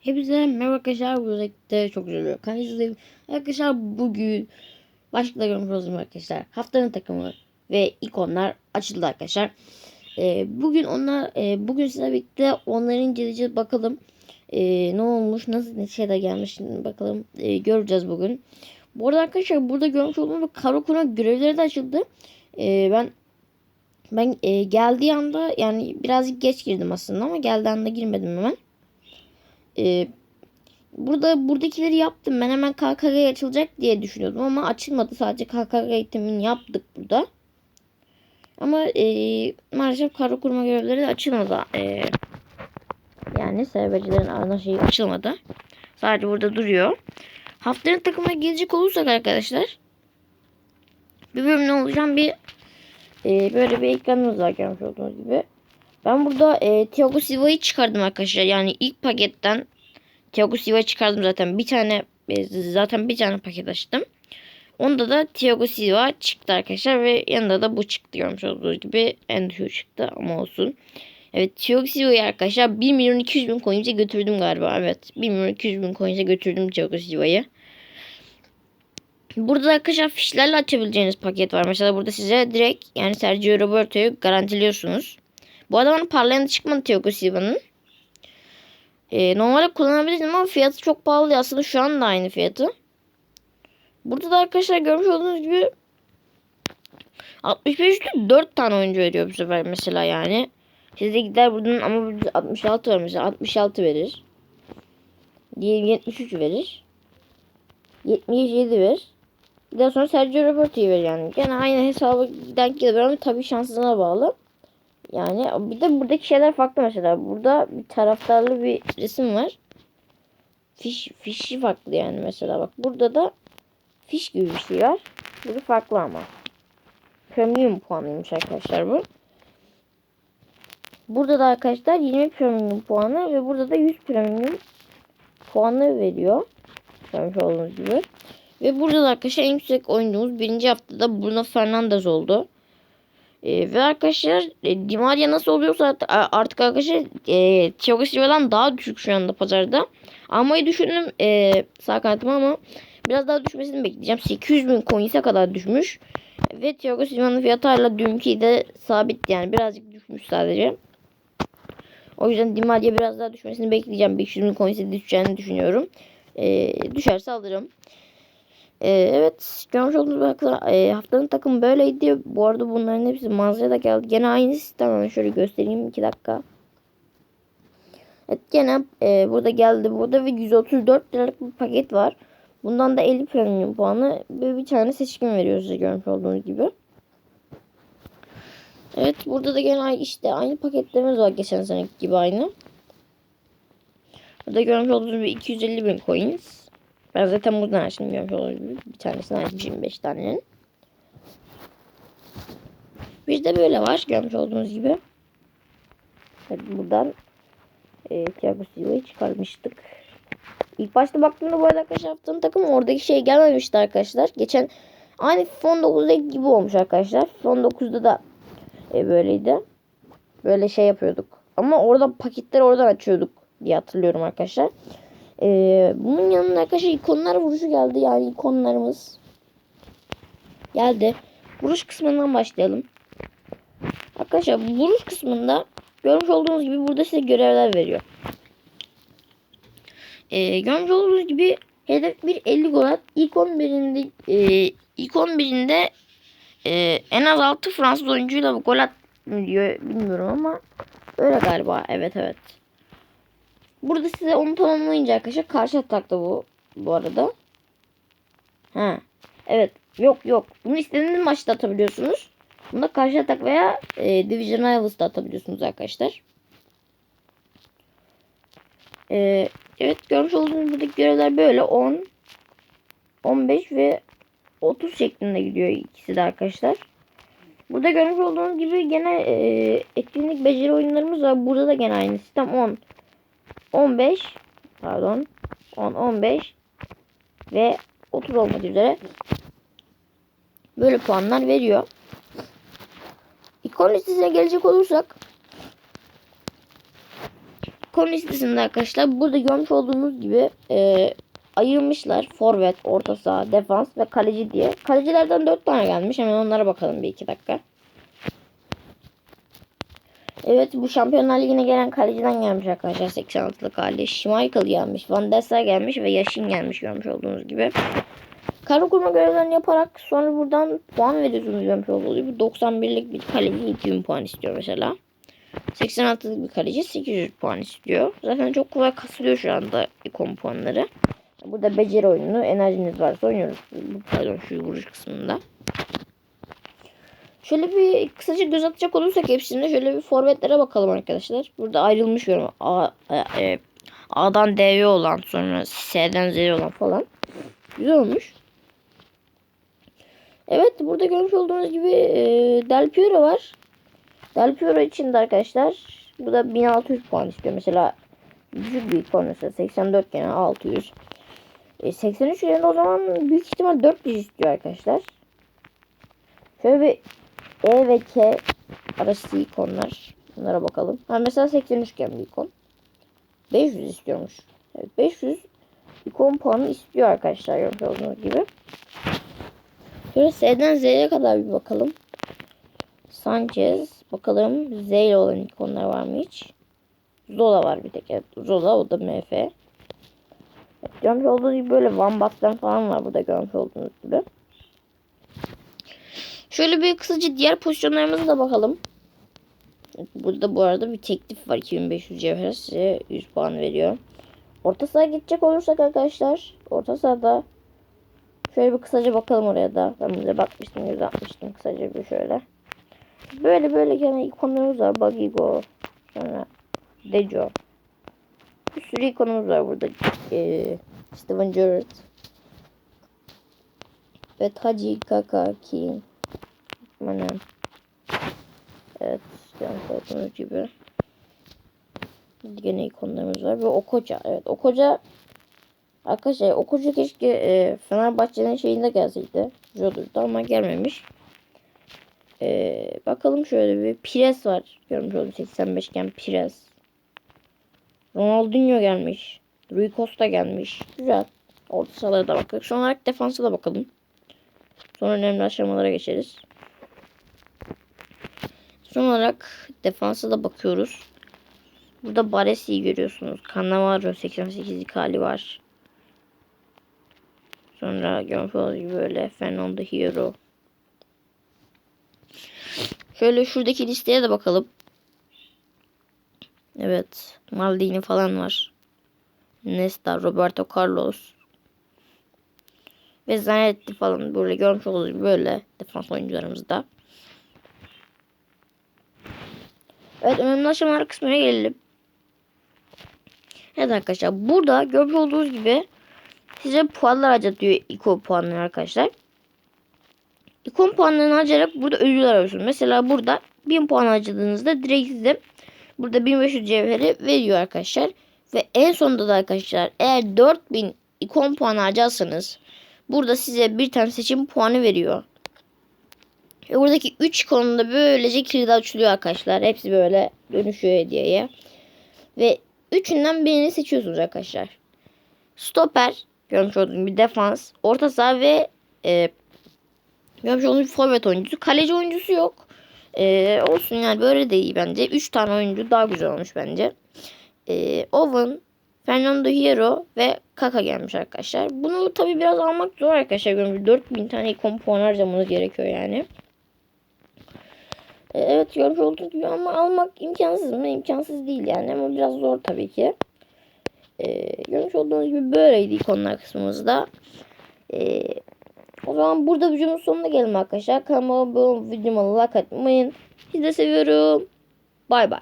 Hepinize merhaba arkadaşlar. Bu özellikle çok güzel oluyor. Kanalımızdayım. Arkadaşlar bugün başlıkta görmüş olduğunuz arkadaşlar. Haftanın takımı ve ikonlar açıldı arkadaşlar. Ee, bugün onlar e, bugün sizlerle birlikte onları inceleyeceğiz. Bakalım e, ne olmuş, nasıl ne şeyler gelmiş bakalım e, göreceğiz bugün. Bu arada arkadaşlar burada görmüş olduğunuz kara kuna görevleri de açıldı. E, ben ben e, geldiği anda yani birazcık geç girdim aslında ama geldiği anda girmedim hemen. Ee, burada buradakileri yaptım. Ben hemen KKG açılacak diye düşünüyordum ama açılmadı. Sadece KKG eğitimini yaptık burada. Ama e, maalesef kara kurma görevleri de açılmadı. E, yani servercilerin ana şeyi açılmadı. Sadece burada duruyor. Haftanın takımına gelecek olursak arkadaşlar bir bölüm ne olacağım bir e, böyle bir ekranımız var görmüş olduğunuz gibi. Ben burada e, Thiago Silva'yı çıkardım arkadaşlar. Yani ilk paketten Thiago Silva'yı çıkardım zaten. Bir tane e, zaten bir tane paket açtım. Onda da Thiago Silva çıktı arkadaşlar ve yanında da bu çıktı görmüş olduğunuz gibi en çıktı ama olsun. Evet Thiago Silva'yı arkadaşlar 1 milyon 200 bin coins'e götürdüm galiba. Evet 1 milyon 200 bin coins'e götürdüm Thiago Silva'yı. Burada arkadaşlar fişlerle açabileceğiniz paket var. Mesela burada size direkt yani Sergio Roberto'yu garantiliyorsunuz. Bu adamın parlayan çıkmadı Thiago Silva'nın. Ee, normalde kullanabilirdim ama fiyatı çok pahalı. Aslında şu an da aynı fiyatı. Burada da arkadaşlar görmüş olduğunuz gibi 65'te 4 tane oyuncu veriyor bu sefer mesela yani. Sizde gider buradan ama burada 66 var mesela 66 verir. Diyelim 73 verir. 77 verir. Daha sonra Sergio Roberto'yu verir yani. Gene aynı hesabı denk gelir ama tabii şansına bağlı. Yani bir de buradaki şeyler farklı mesela. Burada bir taraftarlı bir resim var. Fiş, fişi farklı yani mesela bak. Burada da fiş gibi bir şey var. Burada farklı ama. Premium puanıymış arkadaşlar bu. Burada da arkadaşlar 20 premium puanı ve burada da 100 premium puanı veriyor. Görmüş olduğunuz gibi. Ve burada da arkadaşlar en yüksek oyuncumuz birinci haftada Bruno Fernandes oldu. E, ve arkadaşlar e, Di Maria nasıl oluyorsa artık arkadaşlar e, Thiago Silva'dan daha düşük şu anda pazarda. Almayı düşündüm e, sağ kanatıma ama biraz daha düşmesini bekleyeceğim. 800 bin coins'e kadar düşmüş. Ve Thiago Silva'nın fiyatı hala dünkü de sabit yani birazcık düşmüş sadece. O yüzden Di Maria biraz daha düşmesini bekleyeceğim. 500 bin coins'e düşeceğini düşünüyorum. E, düşerse alırım. Ee, evet görmüş olduğunuz bakın e, haftanın takımı böyleydi. Bu arada bunların hepsi mağazaya da geldi. Gene aynı sistem. Hemen şöyle göstereyim 2 dakika. Evet gene e, burada geldi. Burada ve 134 liralık bir paket var. Bundan da 50 premium puanı ve bir tane seçkin veriyor size görmüş olduğunuz gibi. Evet burada da gene işte aynı paketlerimiz var geçen seneki gibi aynı. Burada görmüş olduğunuz gibi 250 bin coins. Ben zaten buradan olduğunuz gibi. Bir tanesini açmışım 25 tanenin. Bir de böyle var görmüş olduğunuz gibi. Evet, buradan e, Thiago Silva'yı çıkarmıştık. İlk başta baktığımda bu arada arkadaşlar haftanın takımı oradaki şey gelmemişti arkadaşlar. Geçen aynı Fon 9'daki gibi olmuş arkadaşlar. Fon 9'da da e, böyleydi. Böyle şey yapıyorduk. Ama orada paketleri oradan açıyorduk diye hatırlıyorum arkadaşlar. Ee, bunun yanında arkadaşlar ikonlar vuruşu geldi. Yani ikonlarımız geldi. Vuruş kısmından başlayalım. Arkadaşlar vuruş kısmında görmüş olduğunuz gibi burada size görevler veriyor. Ee, görmüş olduğunuz gibi hedef bir 50 gol at. İlk 11'inde e, ilk 11'inde e, en az 6 Fransız oyuncuyla gol at diyor bilmiyorum ama öyle galiba. Evet evet. Burada size onu tamamlayınca arkadaşlar karşı atakta bu bu arada. Ha. Evet. Yok yok. Bunu istediğiniz maçta atabiliyorsunuz. Bunda karşı atak veya e, Division Rivals'da atabiliyorsunuz arkadaşlar. E, evet görmüş olduğunuz buradaki görevler böyle 10 15 ve 30 şeklinde gidiyor ikisi de arkadaşlar. Burada görmüş olduğunuz gibi gene e, etkinlik beceri oyunlarımız var. Burada da gene aynı sistem 10 15 pardon 10 15 ve 30 olmak üzere böyle puanlar veriyor. İkon listesine gelecek olursak ikon listesinde arkadaşlar burada görmüş olduğunuz gibi e, ayırmışlar. Forvet, orta saha, defans ve kaleci diye. Kalecilerden 4 tane gelmiş. Hemen onlara bakalım bir iki dakika. Evet bu Şampiyonlar Ligi'ne gelen kaleciden gelmiş arkadaşlar 86'lık hali. Schmeichel gelmiş, Van der Sar gelmiş ve Yaşin gelmiş görmüş olduğunuz gibi. Karo kurma görevlerini yaparak sonra buradan puan veriyorsunuz görmüş olduğunuz gibi. 91'lik bir kaleci 2000 puan istiyor mesela. 86'lık bir kaleci 800 puan istiyor. Zaten çok kolay kasılıyor şu anda ikon puanları. Burada beceri oyununu enerjiniz varsa oynuyoruz. Pardon şu vuruş kısmında. Şöyle bir kısaca göz atacak olursak hepsinde şöyle bir forvetlere bakalım arkadaşlar. Burada ayrılmış yorum. A, e, e, A'dan D'ye olan sonra S'den Z'ye olan falan. Güzel olmuş. Evet burada görmüş olduğunuz gibi e, Del Piero var. Del Piero için arkadaşlar bu da 1600 puan istiyor. Mesela düşük bir puan mesela 84 gene 600. E, 83 yerinde o zaman büyük ihtimal 400 istiyor arkadaşlar. Şöyle bir E ve K arası ikonlar. Bunlara bakalım. Ha mesela 83 gen bir ikon. 500 istiyormuş. Evet 500 ikon puanı istiyor arkadaşlar görmüş olduğunuz gibi. Şöyle S'den Z'ye kadar bir bakalım. Sanchez. Bakalım Z ile olan ikonlar var mı hiç? Zola var bir tek. Evet, Zola o da MF. Evet, görmüş olduğunuz gibi böyle Van Basten falan var burada görmüş olduğunuz gibi. Şöyle bir kısaca diğer pozisyonlarımıza da bakalım. Burada bu arada bir teklif var. 2500 cevher size 100 puan veriyor. Orta sahaya gidecek olursak arkadaşlar. Orta sahada şöyle bir kısaca bakalım oraya da. Ben bize bakmıştım, göz atmıştım kısaca bir şöyle. Böyle böyle gene ikonlarımız var. Bagigo. Sonra Dejo. Bir sürü ikonumuz var burada. Ee, Steven Gerrard. Ve Taji Kaka King. Manem. Evet. Görmüş olduğunuz gibi. Gene ikonlarımız var. Ve Okocha. Evet Okocha Arkadaşlar Okocha keşke e, Fenerbahçe'nin şeyinde gelseydi. Jodur'da ama gelmemiş. E, bakalım şöyle bir Pires var. Görmüş oldum 85 iken Pires. Ronaldinho gelmiş. Rui Costa gelmiş. Güzel. Orta sahalara da bakalım. Son olarak defansa da bakalım. Sonra önemli aşamalara geçeriz. Son olarak defansa da bakıyoruz. Burada Baresi'yi görüyorsunuz. Cannavaro 88'lik hali var. Sonra görmüş gibi böyle Fernando Hierro. Şöyle şuradaki listeye de bakalım. Evet. Maldini falan var. Nesta, Roberto Carlos. Ve Zanetti falan böyle görmüş olduğunuz gibi böyle defans oyuncularımızda. Evet önemli aşamalar kısmına gelelim. Evet arkadaşlar burada görmüş olduğunuz gibi size puanlar harcatıyor ikon puanları arkadaşlar. İkon puanlarını harcayarak burada ödüller alıyorsunuz. Mesela burada 1000 puan harcadığınızda direkt size burada 1500 cevheri veriyor arkadaşlar. Ve en sonunda da arkadaşlar eğer 4000 ikon puan harcarsanız burada size bir tane seçim puanı veriyor. Ve buradaki 3 konuda böylece kilidi açılıyor arkadaşlar. Hepsi böyle dönüşüyor hediyeye. Ve üçünden birini seçiyorsunuz arkadaşlar. Stoper, görmüş olduğunuz bir defans, orta saha ve e, görmüş olduğunuz bir forvet oyuncusu. Kaleci oyuncusu yok. E, olsun yani böyle de iyi bence. 3 tane oyuncu daha güzel olmuş bence. E, Owen, Fernando Hierro ve Kaka gelmiş arkadaşlar. Bunu tabi biraz almak zor arkadaşlar. Görmüş 4000 tane ikon puan harcamanız gerekiyor yani. E, Evet görmüş olduğunuz gibi ama almak imkansız mı? İmkansız değil yani ama biraz zor tabii ki. Ee, görmüş olduğunuz gibi böyleydi ikonlar kısmımızda. Ee, o zaman burada videomun sonuna gelelim arkadaşlar. Kanalıma abone olup videoma like atmayın. Sizi de seviyorum. Bay bay.